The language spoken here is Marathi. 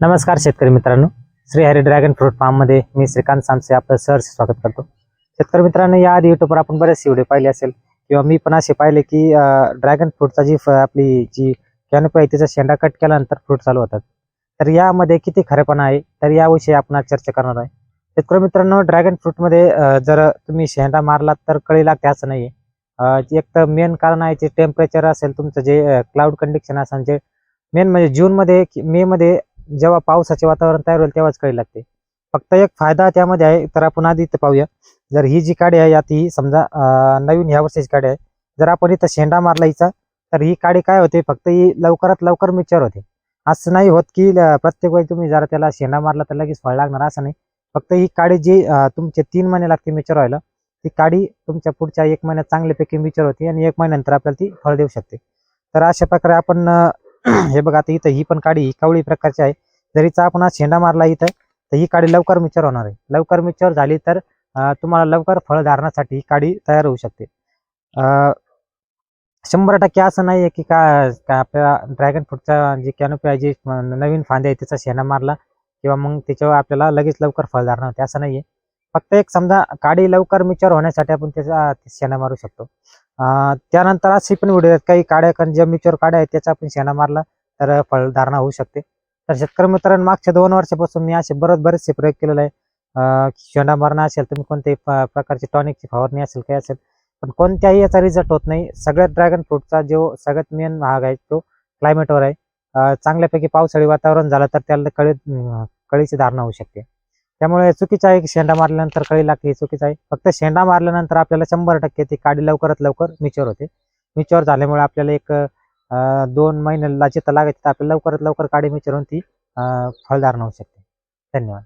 नमस्कार शेतकरी मित्रांनो. श्री हरी ड्रॅगन फ्रूट फार्ममध्ये मी श्रीकांत सांसे आपलं सहर्ष स्वागत करतो. शेतकरी मित्रांनो या आधी युट्यूबवर आपण बरेच व्हिडिओ पाहिले असेल किंवा मी पण असे पाहिले की ड्रॅगन फ्रूटचा जी फ- आपली जी कॅनोपी आहे तिचा शेंडा कट केल्यानंतर फ्रूट चालू होतात. तर यामध्ये किती खरेपणा आहे? तर याविषयी आपण चर्चा करणार आहे. शेतकरी मित्रांनो ड्रॅगन फ्रूटमध्ये जर तुम्ही शेंडा मारलात तर कळी लागते असं नाही एक तर मेन कारण आहे जे टेम्परेचर असेल तुमचं जे क्लाउड कंडिशन असेल जे मेन म्हणजे जूनमध्ये मे मेमध्ये जेव्हा पावसाचे वातावरण तयार होईल तेव्हाच कळी लागते. फक्त एक फायदा त्यामध्ये आहे तर आपण आधी इथं पाहूया. जर ही जी काडी आहे यात ही समजा नवीन ह्या वर्षीची काडी आहे. जर आपण इथं शेंडा मारला हिचा तर ही काडी काय होते? फक्त ही लवकरात लवकर मिक्चर होते. असं नाही होत की प्रत्येक वेळी तुम्ही जरा त्याला शेंडा मारला तर लगेच फळ लागणार असं नाही. फक्त ही काडी जी तुमचे तीन महिने लागते मिक्चर व्हायला ती काडी तुमच्या पुढच्या एक महिन्यात चांगल्यापैकी मिक्चर होते आणि एक महिन्यानंतर आपल्याला ती फळ देऊ शकते. तर अशा प्रकारे आपण हे बघा आता इथं ही पण काडी ही कावळी प्रकारची आहे. जरीचा आपण आज शेंडा मारला इथं तर ही काडी लवकर मिचर होणार आहे. लवकर मिचर झाली तर तुम्हाला लवकर फळ धारणासाठी ही काडी तयार होऊ शकते. शंभर टक्के असं नाही आहे की का का आपल्या ड्रॅगन फ्रूटचा जी कॅनोपी आहे जी नवीन फांद्या आहे त्याचा शेणा मारला किंवा मग त्याच्यावर आपल्याला लगेच लवकर फळ धारणा होते असं नाही आहे. फक्त एक समजा काडी लवकर मिचर होण्यासाठी आपण त्याचा शेणा मारू शकतो. त्यानंतर अशी पण व्हिडिओ आहेत काही काड्या कारण ज्या मिचर काड्या आहेत त्याचा आपण शेणा मारला तर फळधारणा होऊ शकते. तर शेतकरी मित्रांनो मागच्या दोन वर्षापासून मी असे बरेच बरेचसे प्रयोग केलेले आहे. शेंडा मारणं असेल तुम्ही कोणत्याही प्रकारची टॉनिकची फवारणी असेल काही असेल पण कोणत्याही याचा रिझल्ट होत नाही. सगळ्यात ड्रॅगन फ्रूटचा जो सगळ्यात मेन भाग आहे तो क्लायमेटवर आहे. चांगल्यापैकी पावसाळी वातावरण झालं तर त्याला कळी कळीची धारणा होऊ शकते. त्यामुळे चुकीचं आहे की शेंडा मारल्यानंतर कळी लागते हे चुकीचं आहे. फक्त शेंडा मारल्यानंतर आपल्याला शंभर टक्के ती काडी लवकरात लवकर मिच्युअर होते. मिच्युअर झाल्यामुळे आपल्याला एक दोन महिन्याला जिथं लागायचं तिथं आपल्याला लवकरात लवकर काडी मिच्युअर होऊन ती फळदार फळधारणा होऊ शकते. धन्यवाद.